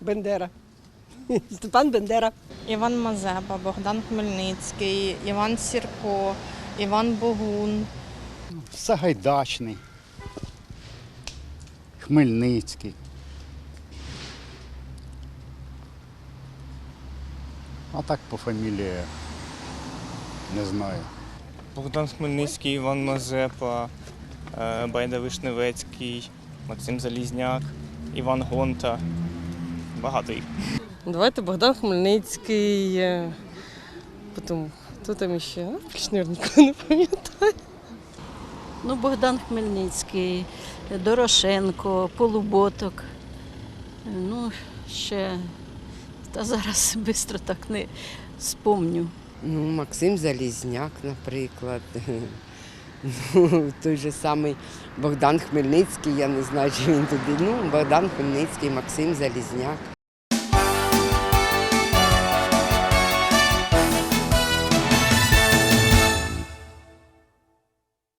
Бендера. Степан Бендера. Іван Мазепа, Богдан Хмельницький, Іван Сірко, Іван Богун. Сагайдачний, Хмельницький. А так по фамілії не знаю. Богдан Хмельницький, Іван Мазепа, е, Байда Вишневецький, Максим Залізняк, Іван Гонта. Багато їх. Давайте Богдан Хмельницький. е, Потім хто там ще? Ну, наверно, нікого не пам'ятаю. Ну, Богдан Хмельницький, Дорошенко, Полуботок. Ну, ще та зараз швидко так не спомню. Ну, Максим Залізняк, наприклад. Ну, той же самий Богдан Хмельницький, я не знаю, чи він туди. Ну, Богдан Хмельницький, Максим Залізняк.